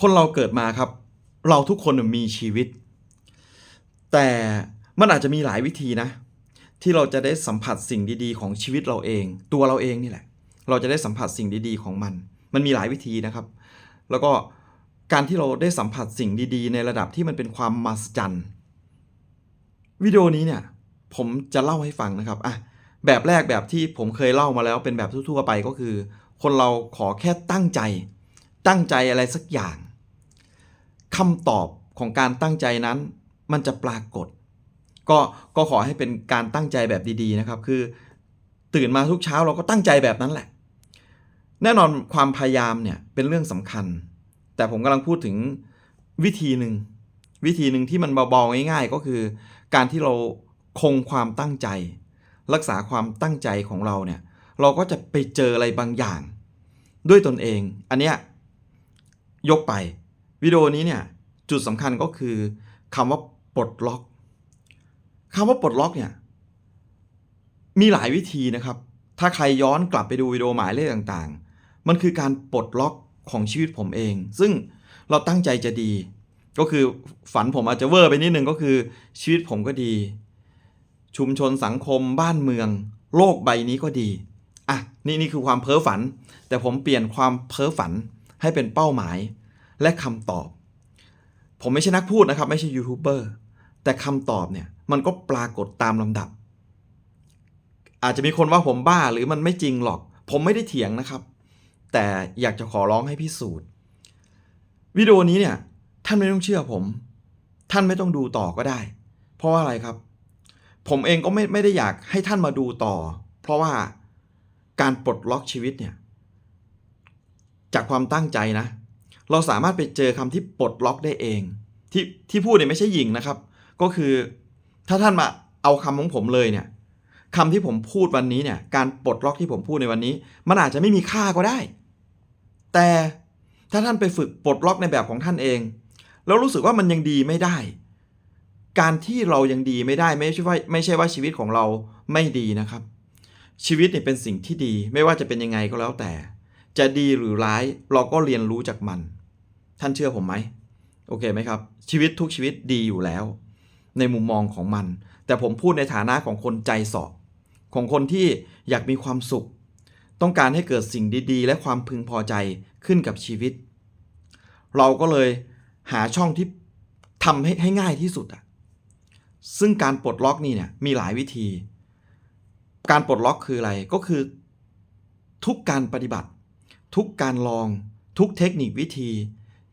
คนเราเกิดมาครับ เราทุกคนมีชีวิต แต่มันอาจจะมีหลายวิธีนะ ที่เราจะได้สัมผัสสิ่งดีๆ ของชีวิตเราเอง ตัวเราเองนี่แหละ เราจะได้สัมผัสสิ่งดีๆของมัน มันมีหลายวิธีนะครับ แล้วก็การที่เราได้สัมผัสสิ่งดีๆ ในระดับที่มันเป็นความมหัศจรรย์วิดีโอนี้เนี่ย ผมจะเล่าให้ฟังนะครับอะแบบแรกแบบที่ผมเคยเล่ามาแล้วเป็นแบบทั่วๆไปก็คือ คนเราขอแค่ตั้งใจ ตั้งใจอะไรสักอย่าง คำตอบของการตั้งใจนั้น มันจะปรากฏ ก็ก็ขอให้เป็นการตั้งใจแบบดีๆนะครับ คือ ตื่นมาทุกเช้าเราก็ตั้งใจแบบนั้นแหละ แน่นอนความพยายามเนี่ยเป็นเรื่องสำคัญ แต่ผมกำลังพูดถึงวิธีหนึ่งวิธีหนึ่งที่มันเบาๆง่าย ๆ ก็คือ การที่เราคงความตั้งใจ รักษาความตั้งใจของเราเนี่ย เราก็จะไปเจออะไรบางอย่าง ด้วยตนเอง อันเนี้ยยกไป วิดีโอนี้เนี่ยจุดสำคัญก็คือคำว่าปลดล็อกคำว่าปลดล็อกเนี่ยมีหลายวิธีนะครับ ถ้าใครย้อนกลับไปดูวิดีโอหมายเลขต่างๆ มันคือการปลดล็อกของชีวิตผมเอง ซึ่งเราตั้งใจจะดี ก็คือฝันผมอาจจะเวอร์ไปนิดนึงก็คือ ชีวิตผมก็ดี ชุมชนสังคมบ้านเมือง โลกใบนี้ก็ดีอะนี่นี่คือความเพ้อฝัน แต่ผมเปลี่ยนความเพ้อฝันให้เป็นเป้าหมาย และคำตอบ ผมไม่ใช่นักพูดนะครับ ไม่ใช่ยูทูบเบอร์แต่คำตอบเนี่ยมันก็ปรากฏตามลำดับ อาจจะมีคนว่าผมบ้าหรือมันไม่จริงหรอก ผมไม่ได้เถียงนะครับ แต่อยากจะขอร้องให้พิสูจน์วิดีโอนี้เนี่ยท่านไม่ต้องเชื่อผม ท่านไม่ต้องดูต่อก็ได้ เพราะว่าอะไรครับ ผมเองก็ไม่ไม่ได้อยากให้ท่านมาดูต่อ เพราะว่าการปลดล็อกชีวิตเนี่ยจากความตั้งใจนะ เราสามารถไปเจอคำที่ปลดล็อกได้เอง ที่ที่พูดเนี่ยไม่ใช่หญิงนะครับ ก็คือถ้าท่านมาเอาคำของผมเลยเนี่ยคำที่ผมพูดวันนี้เนี่ยการปลดล็อกที่ผมพูดในวันนี้ มันอาจจะไม่มีค่าก็ได้ แต่ถ้าท่านไปฝึกปลดล็อกในแบบของท่านเอง แล้วรู้สึกว่ามันยังดีไม่ได้ การที่เรายังดีไม่ได้ไม่ใช่ว่าไม่ใช่ว่าชีวิตของเราไม่ดีนะครับ ชีวิตเนี่ยเป็นสิ่งที่ดีไม่ว่าจะเป็นยังไงก็แล้วแต่ จะดีหรือร้ายเราก็เรียนรู้จากมัน ท่านเชื่อผมไหมโอเคไหมครับ ชีวิตทุกชีวิตดีอยู่แล้ว ในมุมมองของมัน แต่ผมพูดในฐานะของคนใจสอบของคนที่อยากมีความสุข ต้องการให้เกิดสิ่งดีๆ และความพึงพอใจขึ้นกับชีวิต เราก็เลยหาช่องที่ทำให้ให้ง่ายที่สุดอะซึ่งการปลดล็อกนี่เนี่ยมีหลายวิธี การปลดล็อกคืออะไรก็คือ ทุกการปฏิบัติ ทุกการลองทุกเทคนิควิธี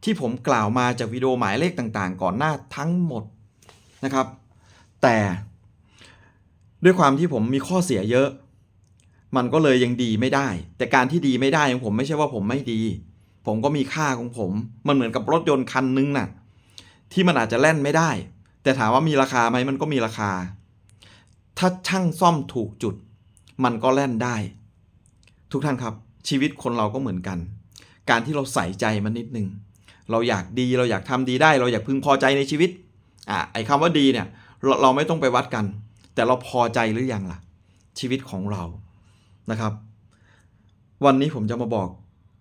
ที่ผมกล่าวมาจากวิดีโอหมายเลขต่างๆ ก่อนหน้าทั้งหมดนะครับ แต่ด้วยความที่ผมมีข้อเสียเยอะ มันก็เลยยังดีไม่ได้ แต่การที่ดีไม่ได้ของผมไม่ใช่ว่าผมไม่ดี ผมก็มีค่าของผม มันเหมือนกับรถยนต์คันนึงน่ะ ที่มันอาจจะแล่นไม่ได้ แต่ถามว่ามีราคาไหมมันก็มีราคา ถ้าช่างซ่อมถูกจุด มันก็แล่นได้ ทุกท่านครับ ชีวิตคนเราก็เหมือนกัน การที่เราใส่ใจมันนิดนึง เราอยากดีเราอยากทำดีได้ เราอยากพึงพอใจในชีวิตอะไอ้คำว่าดีเนี่ยเราเราไม่ต้องไปวัดกัน แต่เราพอใจหรือยังล่ะ ชีวิตของเรานะครับ วันนี้ผมจะมาบอก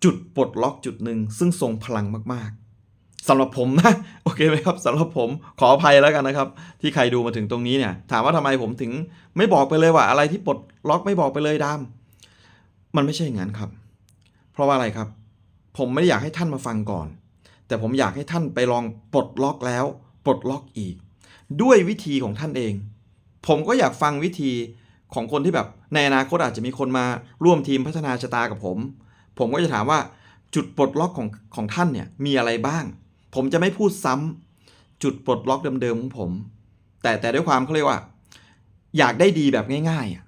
จุดปลดล็อกจุดหนึ่งซึ่งทรงพลังมากๆสำหรับผมนะโอเคไหมครับสำหรับผมขออภัยแล้วกันนะครับ ที่ใครดูมาถึงตรงนี้เนี่ย ถามว่าทำไมผมถึงไม่บอกไปเลยว่าอะไรที่ปลดล็อกไม่บอกไปเลยดาม มันไม่ใช่อย่างนั้นครับ เพราะว่าอะไรครับ ผมไม่ได้อยากให้ท่านมาฟังก่อน แต่ผมอยากให้ท่านไปลองปลดล็อกแล้วปลดล็อกอีก ด้วยวิธีของท่านเอง ผมก็อยากฟังวิธีของคนที่แบบในอนาคตอาจจะมีคนมาร่วมทีมพัฒนาชะตากับผม ผมก็จะถามว่าจุดปลดล็อกของของท่านเนี่ยมีอะไรบ้าง ผมจะไม่พูดซ้ำจุดปลดล็อกเดิมๆของผม แต่แต่ด้วยความเขาเรียกว่า อยากได้ดีแบบง่ายๆอะ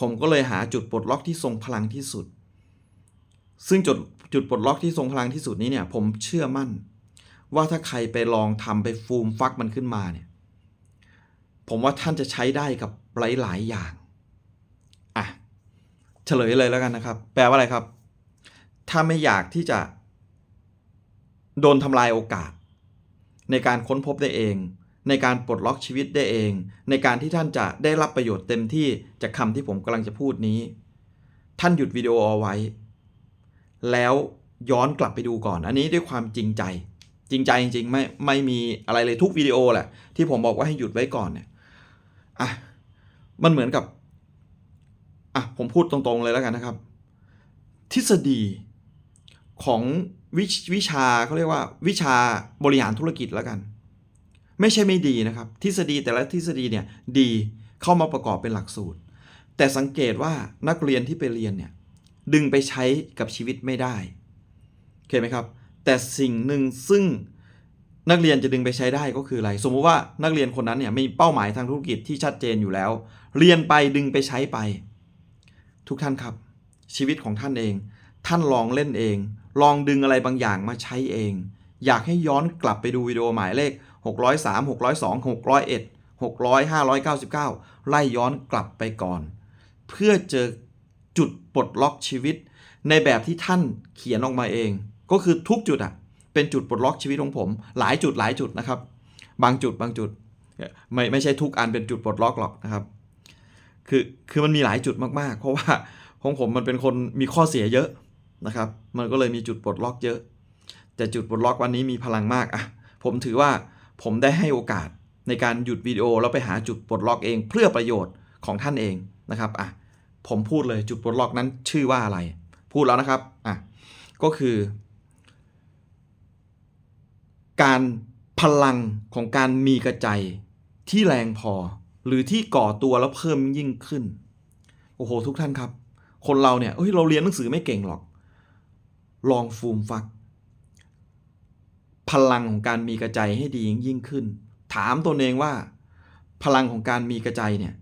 ผมก็เลยหาจุดปลดล็อกที่ทรงพลังที่สุด ซึ่งจุดจุดปลดล็อกที่ทรงพลังที่สุดนี้เนี่ย ผมเชื่อมั่น ว่าถ้าใครไปลองทำไปฟูมฟักมันขึ้นมาเนี่ย ผมว่าท่านจะใช้ได้กับหลาย ๆ อย่างอะเฉลยเลยแล้วกันนะครับ แปลว่าอะไรครับ ถ้าไม่อยากที่จะ โดนทำลายโอกาส ในการค้นพบได้เอง ในการปลดล็อกชีวิตได้เอง ในการที่ท่านจะได้รับประโยชน์เต็มที่จากคำที่ผมกำลังจะพูดนี้ ท่านหยุดวิดีโอเอาไว้ แล้วย้อนกลับไปดูก่อน อันนี้ด้วยความจริงใจ จริงใจจริงๆไม่ไม่มีอะไรเลยทุกวิดีโอแหละที่ผมบอกว่าให้หยุดไว้ก่อนเนี่ยอะมันเหมือนกับอะผมพูดตรงๆเลยแล้วกันนะครับ ทฤษฎีของวิวิชาเขาเรียกว่าวิชาบริหารธุรกิจแล้วกัน ไม่ใช่ไม่ดีนะครับ ทฤษฎีแต่ละทฤษฎีเนี่ยดีเข้ามาประกอบเป็นหลักสูตร แต่สังเกตว่านักเรียนที่ไปเรียนเนี่ยดึงไปใช้กับชีวิตไม่ได้โอเคไหมครับ แต่สิ่งหนึ่งซึ่งนักเรียนจะดึงไปใช้ได้ก็คืออะไร สมมุติว่านักเรียนคนนั้นเนี่ยมีเป้าหมายทางธุรกิจที่ชัดเจนอยู่แล้ว เรียนไปดึงไปใช้ไป ทุกท่านครับ ชีวิตของท่านเอง ท่านลองเล่นเอง ลองดึงอะไรบางอย่างมาใช้เอง อยากให้ย้อนกลับไปดูวิดีโอหมายเลข 603 602 601 600 599 ไล่ย้อนกลับไปก่อน เพื่อเจอจุดปลดล็อกชีวิต ในแบบที่ท่านเขียนออกมาเอง ก็คือทุกจุดอะเป็นจุดปลดล็อกชีวิตของผม หลายจุดหลายจุดนะครับ บางจุดบางจุดไม่ไม่ใช่ทุกอันเป็นจุดปลดล็อกหรอกนะครับ คือคือมันมีหลายจุดมากๆ เพราะว่าของผมมันเป็นคนมีข้อเสียเยอะนะครับ มันก็เลยมีจุดปลดล็อกเยอะ แต่จุดปลดล็อกวันนี้มีพลังมากอะผมถือว่า ผมได้ให้โอกาสในการหยุดวิดีโอแล้วไปหาจุดปลดล็อกเองเพื่อประโยชน์ของท่านเองนะครับอะผมพูดเลยจุดปลดล็อกนั้นชื่อว่าอะไร พูดแล้วนะครับอะก็คือ การพลังของการมีกระใจที่แรงพอ หรือที่ก่อตัวแล้วเพิ่มยิ่งขึ้นโอ้โหทุกท่านครับ คนเราเนี่ยเฮ้ยเราเรียนหนังสือไม่เก่งหรอก ลองฟูมฟัก พลังของการมีกระใจให้ดียิ่งยิ่งขึ้น ถามตนเองว่า พลังของการมีกระใจเนี่ย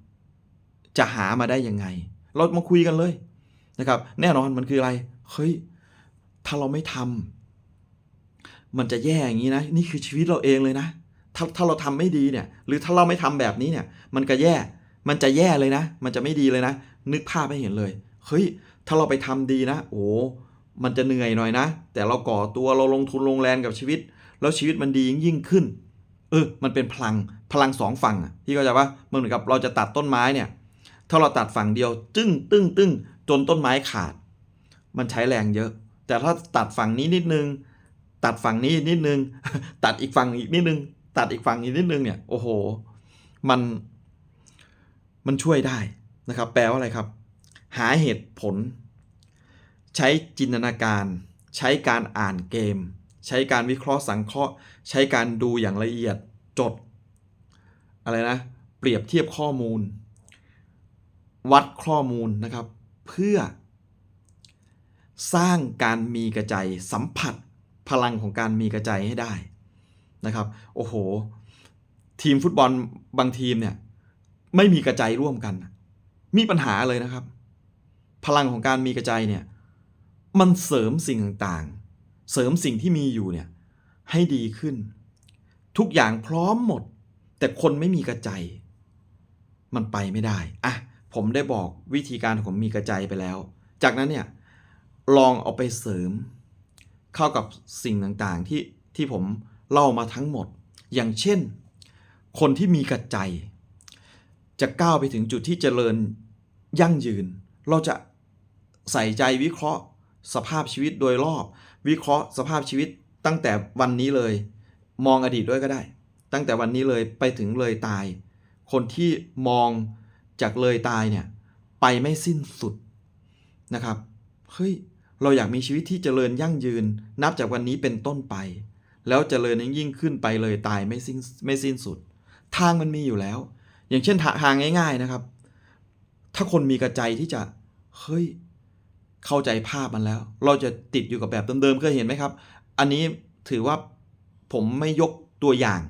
จะหามาได้ยังไง เรามาคุยกันเลยนะครับ แน่นอนมันคืออะไรเฮ้ยถ้าเราไม่ทำมันจะแย่อย่างนี้นะ นี่คือชีวิตเราเองเลยนะ ถ้าถ้าเราทำไม่ดีเนี่ย หรือถ้าเราไม่ทำแบบนี้เนี่ย มันก็แย่ มันจะแย่เลยนะ มันจะไม่ดีเลยนะ นึกภาพให้เห็นเลย เฮ้ย ถ้าเราไปทำดีนะ โอ้ มันจะเหนื่อยหน่อยนะ แต่เราก่อตัวเราลงทุนลงแรงกับชีวิต แล้วชีวิตมันดียิ่งยิ่งขึ้น เออ มันเป็นพลังพลังสองฝั่งอะพี่ก็จว่ามันเหมือนกับเราจะตัดต้นไม้เนี่ย ถ้าเราตัดฝั่งเดียว จึ้งตึ้งตึ้งจนต้นไม้ขาด มันใช้แรงเยอะ แต่ถ้าตัดฝั่งนี้นิดนึง ตัดฝั่งนี้นิดนึง ตัดอีกฝั่งอีกนิดนึง ตัดอีกฝั่งอีกนิดนึงเนี่ย โอ้โห มัน มันช่วยได้นะครับ แปลว่าอะไรครับ หาเหตุผล ใช้จินตนาการ ใช้การอ่านเกม ใช้การวิเคราะห์สังเคราะห์ ใช้การดูอย่างละเอียดจด อะไรนะ เปรียบเทียบข้อมูล วัดข้อมูลนะครับ เพื่อ สร้างการมีกระใจสัมผัสพลังของการมีกระใจให้ได้นะครับ โอ้โห ทีมฟุตบอลบางทีมเนี่ย ไม่มีกระใจร่วมกัน มีปัญหาเลยนะครับ พลังของการมีกระใจเนี่ย มันเสริมสิ่งต่าง เสริมสิ่งที่มีอยู่เนี่ยให้ดีขึ้น ทุกอย่างพร้อมหมด แต่คนไม่มีกระใจ มันไปไม่ได้อะผมได้บอกวิธีการของผมมีกระใจไปแล้ว จากนั้นเนี่ยลองเอาไปเสริม เข้ากับสิ่งต่างๆที่ที่ผมเล่ามาทั้งหมด อย่างเช่น คนที่มีกระใจ จะก้าวไปถึงจุดที่เจริญยั่งยืน เราจะใส่ใจวิเคราะห์ สภาพชีวิตโดยรอบ วิเคราะห์สภาพชีวิตตั้งแต่วันนี้เลย มองอดีตด้วยก็ได้ ตั้งแต่วันนี้เลยไปถึงเลยตาย คนที่มองจากเลยตายเนี่ยไปไม่สิ้นสุดนะครับเฮ้ยเราอยากมีชีวิตที่เจริญยั่งยืน นับจากวันนี้เป็นต้นไป แล้วเจริญยิ่งขึ้นไปเลยตายไม่สิ้นไม่สิ้นสุด ทางมันมีอยู่แล้ว อย่างเช่นทาทางง่าย ๆนะครับ ถ้าคนมีกระใจที่จะเฮ้ย เข้าใจภาพมันแล้ว เราจะติดอยู่กับแบบเดิมๆเคยเห็นไหมครับ อันนี้ถือว่าผมไม่ยกตัวอย่าง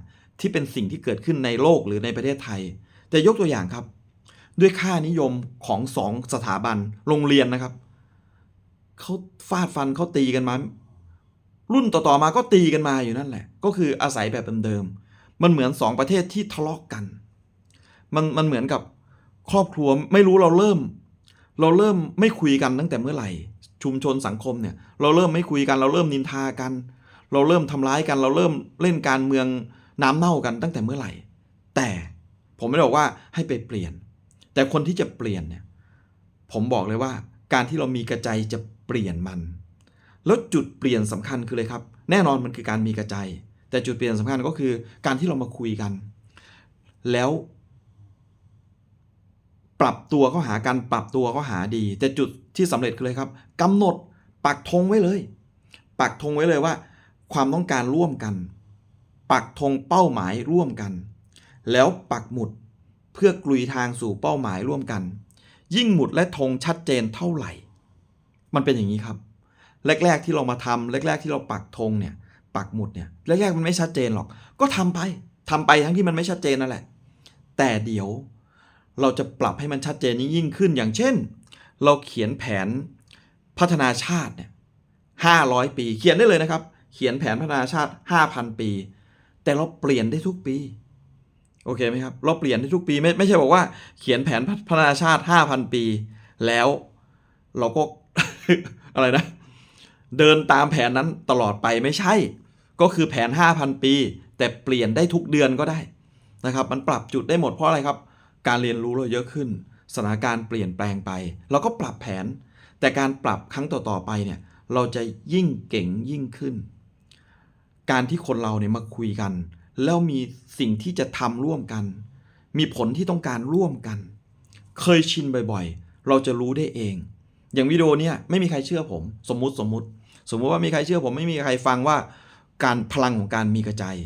ที่เป็นสิ่งที่เกิดขึ้นในโลกหรือในประเทศไทย แต่ยกตัวอย่างครับ ด้วยค่านิยมของสองสถาบันโรงเรียนนะครับเขาฟาดฟันเขาตีกันมา รุ่นต่อๆมาก็ตีกันมาอยู่นั่นแหละ ก็คืออาศัยแบบเดิมๆมันเหมือนสองประเทศที่ทะเลาะกกัน มันมันเหมือนกับครอบครัวไม่รู้เราเริ่ม เราเริ่มไม่คุยกันตั้งแต่เมื่อไหร่ ชุมชนสังคมเนี่ย เราเริ่มไม่คุยกัน เราเริ่มนินทากัน เราเริ่มทำร้ายกัน เราเริ่มเล่นการเมืองน้ำเน่ากันตั้งแต่เมื่อไหร่ แต่ผมไม่ได้บอกว่าให้ไปเปลี่ยน แต่คนที่จะเปลี่ยนเนี่ย ผมบอกเลยว่า การที่เรามีกระใจจะเปลี่ยนมัน แล้วจุดเปลี่ยนสำคัญคือเลยครับ แน่นอนมันคือการมีกระจายแต่จุดเปลี่ยนสำคัญก็คือการที่เรามาคุยกัน แล้ว ปรับตัวเข้าหากันปรับตัวเข้าหาดี แต่จุดที่สำเร็จคือเลยครับกำหนดปักธงไว้เลย ปักธงไว้เลยว่า ความต้องการร่วมกัน ปักธงเป้าหมายร่วมกัน แล้วปักหมุดเพื่อกลุยทางสู่เป้าหมายร่วมกัน ยิ่งหมุดและธงชัดเจนเท่าไหร่ มันเป็นอย่างนี้ครับ แรก ๆ ที่เรามาทำแรก ๆ ที่เราปักธงเนี่ยปักหมุดเนี่ยแรกๆมันไม่ชัดเจนหรอก ก็ทำไปทำไปทั้งที่มันไม่ชัดเจนนั่นแหละ แต่เดี๋ยว เราจะปรับให้มันชัดเจนยิ่งขึ้น อย่างเช่น เราเขียนแผนพัฒนาชาติเนี่ยห้าร้อยปี เขียนได้เลยนะครับ เขียนแผนพัฒนาชาติห้าพันปี แต่เราเปลี่ยนได้ทุกปี โอเคไหมครับ เราเปลี่ยนได้ทุกปีไม่ไม่ใช่บอกว่า เขียนแผนพัฒนาชาติห้าพันปี แล้วเราก็อะไรนะ เดินตามแผนนั้นตลอดไปไม่ใช่ ก็คือแผน 5,000 ปี แต่เปลี่ยนได้ทุกเดือนก็ได้นะครับ มันปรับจุดได้หมดเพราะอะไรครับ การเรียนรู้เราเยอะขึ้น สถานการณ์เปลี่ยนแปลงไป เราก็ปรับแผน แต่การปรับครั้งต่อๆไปเนี่ยเราจะยิ่งเก่งยิ่งขึ้น การที่คนเราเนี่ยมาคุยกัน แล้วมีสิ่งที่จะทำร่วมกัน มีผลที่ต้องการร่วมกัน เคยชินบ่อยๆ เราจะรู้ได้เอง อย่างวิดีโอเนี่ยไม่มีใครเชื่อผม สมมุติสมมุติ สมมุติว่ามีใครเชื่อผมไม่มีใครฟังว่า การพลังของการมีกระจาย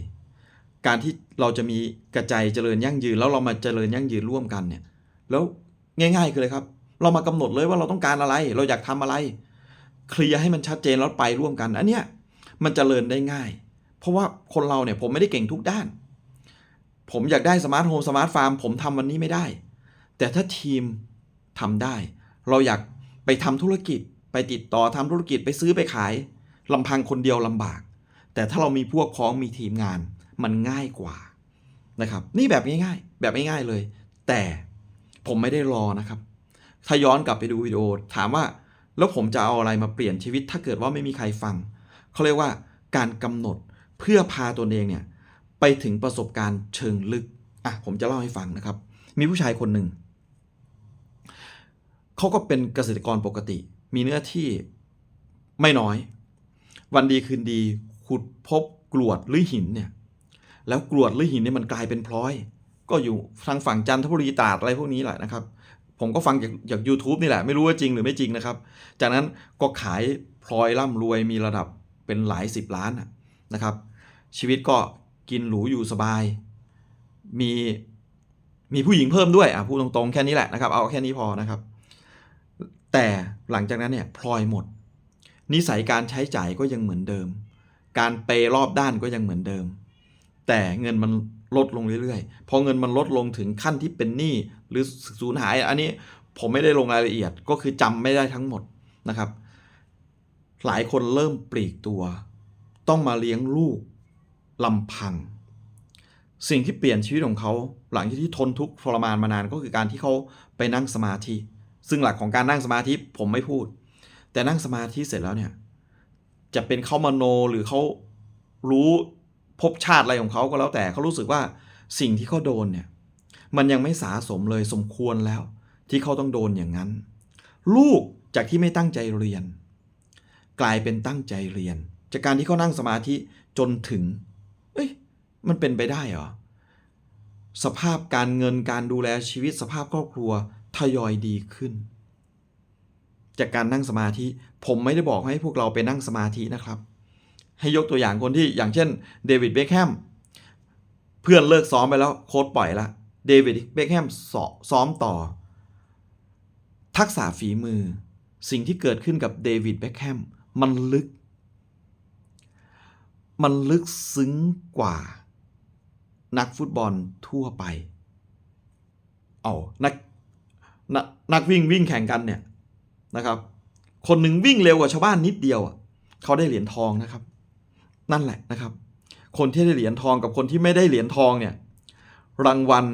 การที่เราจะมีกระจายเจริญยั่งยืน แล้วเรามาเจริญยั่งยืนร่วมกันเนี่ยแล้วง่ายๆคือเลยครับ เรามากำหนดเลยว่าเราต้องการอะไร เราอยากทำอะไร เคลียร์ให้มันชัดเจนแล้วไปร่วมกัน อันเนี้ยมันจเจริญได้ง่าย เพราะว่าคนเราเนี่ยผมไม่ได้เก่งทุกด้าน ผมอยากได้สมาร์ทโฮมสมาร์ทฟาร์มผมทำวันนี้ไม่ได้ แต่ถ้าทีมทำได้ เราอยากไปทำธุรกิจ ไปติดต่อทำธุรกิจไปซื้อไปขายลำพังคนเดียวลำบาก แต่ถ้าเรามีพวกพ้องมีทีมงาน มันง่ายกว่านะครับ นี่แบบง่ายๆ แบบง่ายๆเลย แต่ผมไม่ได้รอนะครับ ถ้าย้อนกลับไปดูวิดีโอ ถามว่าแล้วผมจะเอาอะไรมาเปลี่ยนชีวิต ถ้าเกิดว่าไม่มีใครฟังเขาเรียกว่าการกำหนดเพื่อพาตัวเองเนี่ยไปถึงประสบการณ์เชิงลึกอะผมจะเล่าให้ฟังนะครับ มีผู้ชายคนหนึ่งเขาก็เป็นเกษตรกรปกติ มีเนื้อที่ไม่น้อย วันดีคืนดีขุดพบกรวดหรือหินเนี่ย แล้วกรวดหรือหินเนี่ยมันกลายเป็นพลอย ก็อยู่ทางฝั่งจันทบุรีตราดอะไรพวกนี้แหละนะครับ ผมก็ฟังจากจาก u t u b e นี่แหละ ไม่รู้ว่าจริงหรือไม่จริงนะครับ จากนั้นก็ขายพลอยร่ำรวยมีระดับเป็นหลายสิบล้านนะครับ ชีวิตก็กินหรูอยู่สบาย มีมีผู้หญิงเพิ่มด้วยอะพูดตรงๆแค่นี้แหละนะครับ เอาแค่นี้พอนะครับ แต่หลังจากนั้นเนี่ยพลอยหมด นิสัยการใช้จ่ายก็ยังเหมือนเดิม การเปย์รอบด้านก็ยังเหมือนเดิม แต่เงินมันลดลงเรื่อยๆ พอเงินมันลดลงถึงขั้นที่เป็นหนี้หรือสูญหาย อันนี้ผมไม่ได้ลงรายละเอียดก็คือจำไม่ได้ทั้งหมดนะครับ หลายคนเริ่มปลีกตัว ต้องมาเลี้ยงลูกลำพัง สิ่งที่เปลี่ยนชีวิตของเขา หลังจากที่ทนทุกข์ทรมานมานานก็คือการที่เขาไปนั่งสมาธิ ซึ่งหลักของการนั่งสมาธิผมไม่พูด แต่นั่งสมาธิเสร็จแล้วเนี่ยจะเป็นเขามโนหรือเขารู้ ภพชาติอะไรของเขาก็แล้วแต่เขารู้สึกว่าสิ่งที่เขาโดนเนี่ยมันยังไม่สาสมเลยสมควรแล้ว ที่เขาต้องโดนอย่างนั้น ลูกจากที่ไม่ตั้งใจเรียน กลายเป็นตั้งใจเรียน จากการที่เขานั่งสมาธิจนถึง เอ้ยมันเป็นไปได้เหรอสภาพการเงินการดูแลชีวิตสภาพครอบครัวทยอยดีขึ้น จากการนั่งสมาธิผมไม่ได้บอกให้พวกเราไปนั่งสมาธินะครับ ให้ยกตัวอย่างคนที่อย่างเช่นเดวิดเบคแฮมเพื่อนเลิกซ้อมไปแล้วโค้ชปล่อยละเดวิดเบคแฮมซ้อมต่อ ทักษะฝีมือ สิ่งที่เกิดขึ้นกับเดวิดเบคแฮมมันลึก มันลึกซึ้งกว่า นักฟุตบอลทั่วไปเอานักนนักวิ่งวิ่งแข่งกันเนี่ยนะครับ คนหนึ่งวิ่งเร็วกว่าชาวบ้านนิดเดียวอะเขาได้เหรียญทองนะครับ นั่นแหละนะครับ คนที่ได้เหรียญทองกับคนที่ไม่ได้เหรียญทองเนี่ยรางวัล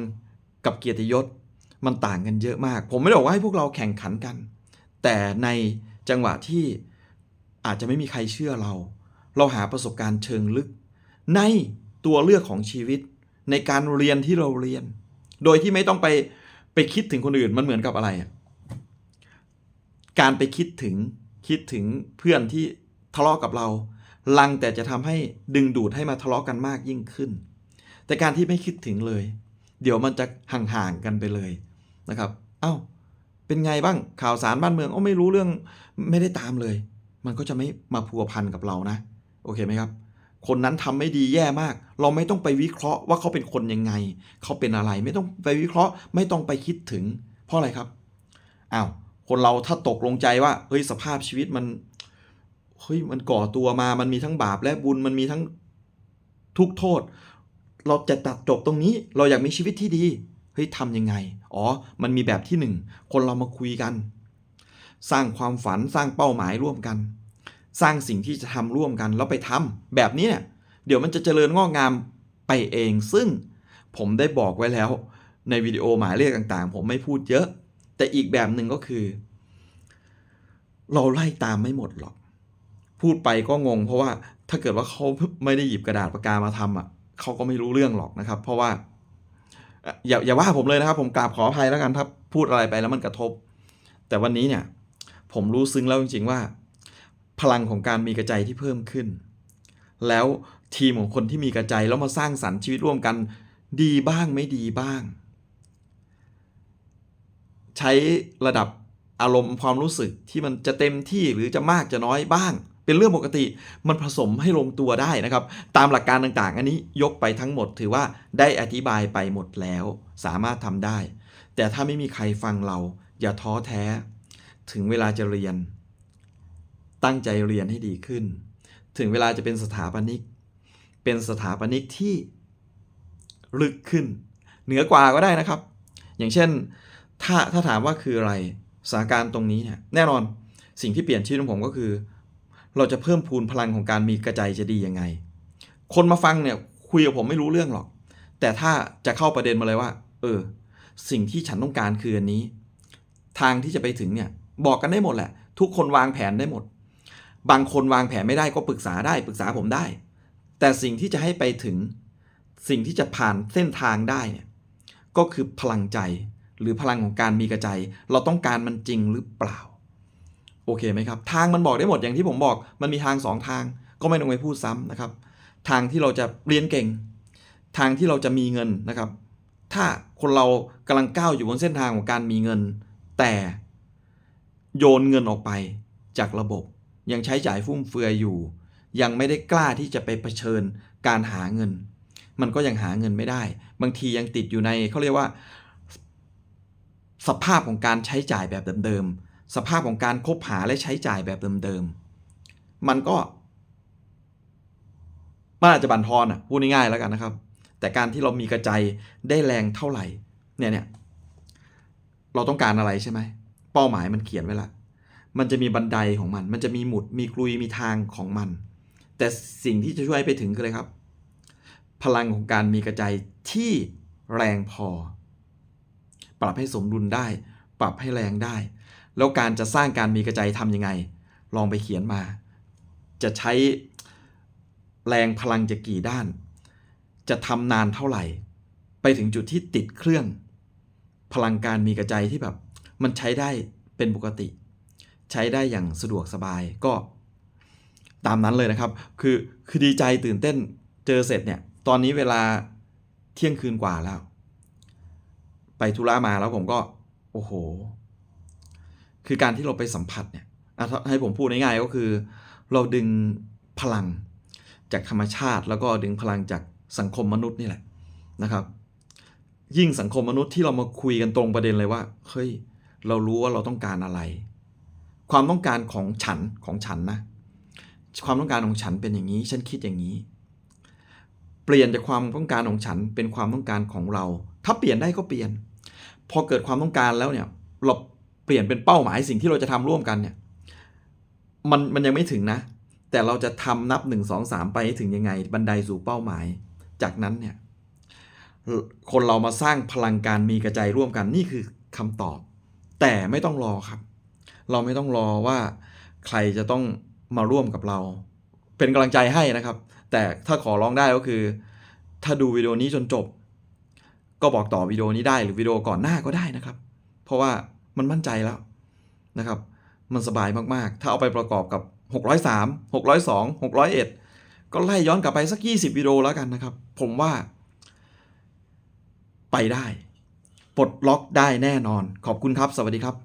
กับเกียรติยศมันต่างกันเยอะมาก ผมไม่ได้บอกว่าให้พวกเราแข่งขันกัน แต่ในจังหวะที่อาจจะไม่มีใครเชื่อเรา เราหาประสบการณ์เชิงลึก ในตัวเลือกของชีวิต ในการเรียนที่เราเรียน โดยที่ไม่ต้องไปไปคิดถึงคนอื่นมันเหมือนกับอะไร การไปคิดถึงคิดถึงเพื่อนที่ทะเลาะกับเรา ลังแต่จะทำให้ดึงดูดให้มาทะเลาะกันมากยิ่งขึ้น แต่การที่ไม่คิดถึงเลย เดี๋ยวมันจะห่างๆกันไปเลยนะครับ เอ้า เป็นไงบ้างข่าวสารบ้านเมืองโอ้ไม่รู้เรื่องไม่ได้ตามเลย มันก็จะไม่มาพัวพันกับเรานะ โอเคไหมครับ คนนั้นทำไม่ดีแย่มาก เราไม่ต้องไปวิเคราะห์ว่าเขาเป็นคนยังไง เขาเป็นอะไรไม่ต้องไปวิเคราะห์ ไม่ต้องไปคิดถึง เพราะอะไรครับอ้าวคนเราถ้าตกลงใจว่าเฮ้ยสภาพชีวิตมัน เฮ้ยมันก่อตัวมามันมีทั้งบาปและบุญมันมีทั้งทุกโทษ เราจะตัดจบตรงนี้ เราอยากมีชีวิตที่ดีเฮ้ยทำยังไง อ๋อ มันมีแบบที่หนึ่งคนเรามาคุยกัน สร้างความฝันสร้างเป้าหมายร่วมกัน สร้างสิ่งที่จะทำร่วมกันแล้วไปทำแบบนี้เนี่ยเดี๋ยวมันจะเจริญงอกงามไปเอง ซึ่งผมได้บอกไว้แล้ว ในวิดีโอหมายเลขต่างๆ ผมไม่พูดเยอะ แต่อีกแบบหนึ่งก็คือ เราไล่ตามไม่หมดหรอก พูดไปก็งง เพราะว่าถ้าเกิดว่าเขาไม่ได้หยิบกระดาษปากกามาทำอะเขาก็ไม่รู้เรื่องหรอกนะครับ เพราะว่าเอ่ออย่าอย่าว่าผมเลยนะครับ ผมกราบขออภัยแล้วกันถ้าพูดอะไรไปแล้วมันกระทบ แต่วันนี้เนี่ย ผมรู้ซึ้งแล้วจริง ๆ ว่า พลังของการมีกระใจที่เพิ่มขึ้น แล้วทีมของคนที่มีกระใจแล้วมาสร้างสรรค์ชีวิตร่วมกัน ดีบ้างไม่ดีบ้าง ใช้ระดับอารมณ์ความรู้สึกที่มันจะเต็มที่หรือจะมากจะน้อยบ้าง เป็นเรื่องปกติมันผสมให้ลงตัวได้นะครับ ตามหลักการต่างๆ อันนี้ยกไปทั้งหมด ถือว่าได้อธิบายไปหมดแล้ว สามารถทำได้ แต่ถ้าไม่มีใครฟังเรา อย่าท้อแท้ ถึงเวลาจะเรียน ตั้งใจเรียนให้ดีขึ้น ถึงเวลาจะเป็นสถาปนิก เป็นสถาปนิกที่ลึกขึ้น เหนือกว่าก็ได้นะครับ อย่างเช่น ถ้าถ้าถามว่าคืออะไรสถานการณ์ตรงนี้เนี่ยแน่นอนสิ่งที่เปลี่ยนชีวิตของผมก็คือ เราจะเพิ่มพูนพลังของการมีกระใจจะดียังไง คนมาฟังเนี่ยคุยกับผมไม่รู้เรื่องหรอก แต่ถ้าจะเข้าประเด็นมาเลยว่า เออ สิ่งที่ฉันต้องการคืออันนี้ ทางที่จะไปถึงเนี่ย บอกกันได้หมดแหละ ทุกคนวางแผนได้หมด บางคนวางแผนไม่ได้ก็ปรึกษาได้ปรึกษาผมได้ แต่สิ่งที่จะให้ไปถึง สิ่งที่จะผ่านเส้นทางได้เนี่ยก็คือพลังใจหรือพลังของการมีกระใจเราต้องการมันจริงหรือเปล่า อเคไหมครับ ทางมันบอกได้หมดอย่างที่ผมบอก มันมีทางสองทาง ก็ไม่ต้องไปพูดซ้ำนะครับ ทางที่เราจะเรียนเก่ง ทางที่เราจะมีเงินนะครับ ถ้าคนเรากำลังก้าวอยู่บนเส้นทางของการมีเงิน แต่โยนเงินออกไปจากระบบ ยังใช้จ่ายฟุ่มเฟือยอยู่ ยังไม่ได้กล้าที่จะไปเผชิญการหาเงิน มันก็ยังหาเงินไม่ได้ บางทียังติดอยู่ในเขาเรียกว่า สภาพของการใช้จ่ายแบบเดิมๆ สภาพของการคบหาและใช้จ่ายแบบเดิมๆ มันก็มันอาจจะบั่นทอนอะพูดง่ายๆแล้วกันนะครับ แต่การที่เรามีกระใจได้แรงเท่าไหร่เนี่ยเนี่ยเราต้องการอะไรใช่ไหมเป้าหมายมันเขียนไว้ละมันจะมีบันไดของมัน มันจะมีหมุดมีกลุยมีทางของมัน แต่สิ่งที่จะช่วยไปถึงคืออะไรครับ พลังของการมีกระใจที่แรงพอ ปรับให้สมดุลได้ ปรับให้แรงได้ แล้วการจะสร้างการมีกระใจทำยังไง ลองไปเขียนมา จะใช้แรงพลังจะกี่ด้าน จะทำนานเท่าไหร่ ไปถึงจุดที่ติดเครื่อง พลังการมีกระใจที่แบบ มันใช้ได้เป็นปกติ ใช้ได้อย่างสะดวกสบายก็ตามนั้นเลยนะครับ คือคือดีใจตื่นเต้นเจอเสร็จเนี่ย ตอนนี้เวลาเที่ยงคืนกว่าแล้ว ไปธุระมาแล้วผมก็ โอ้โห คือการที่เราไปสัมผัสเนี่ยให้ผมพูดง่ายๆก็คือ เราดึงพลังจากธรรมชาติ แล้วก็ดึงพลังจากสังคมมนุษย์นี่แหละนะครับ ยิ่งสังคมมนุษย์ที่เรามาคุยกันตรงประเด็นเลยว่าเฮ้ยเรารู้ว่าเราต้องการอะไร ความต้องการของฉันของฉันนะ ความต้องการของฉันเป็นอย่างนี้ ฉันคิดอย่างนี้ เปลี่ยนจากความต้องการของฉันเป็นความต้องการของเรา ถ้าเปลี่ยนได้ก็เปลี่ยน พอเกิดความต้องการแล้วเนี่ยเรา เปลี่ยนเป็นเป้าหมายสิ่งที่เราจะทำร่วมกันเนี่ยมันมันยังไม่ถึงนะ แต่เราจะทำนับหนึ่งสองสามไปถึงยังไง บันไดสู่เป้าหมาย จากนั้นเนี่ยคนเรามาสร้างพลังการมีกระจายร่วมกันนี่คือคำตอบ แต่ไม่ต้องรอครับ เราไม่ต้องรอว่าใครจะต้องมาร่วมกับเรา เป็นกำลังใจให้นะครับ แต่ถ้าขอร้องได้ก็คือ ถ้าดูวิดีโอนี้จนจบ ก็บอกต่อวิดีโอนี้ได้หรือวิดีโอก่อนหน้าก็ได้นะครับ เพราะว่า มันมั่นใจแล้วนะครับ มันสบายมากๆ ถ้าเอาไปประกอบกับ 603 602 601 ก็ไล่ย้อนกลับไปสัก 20วิดีโอแล้วกันนะครับ ผมว่า ไปได้ ปลดล็อกได้แน่นอน ขอบคุณครับ สวัสดีครับ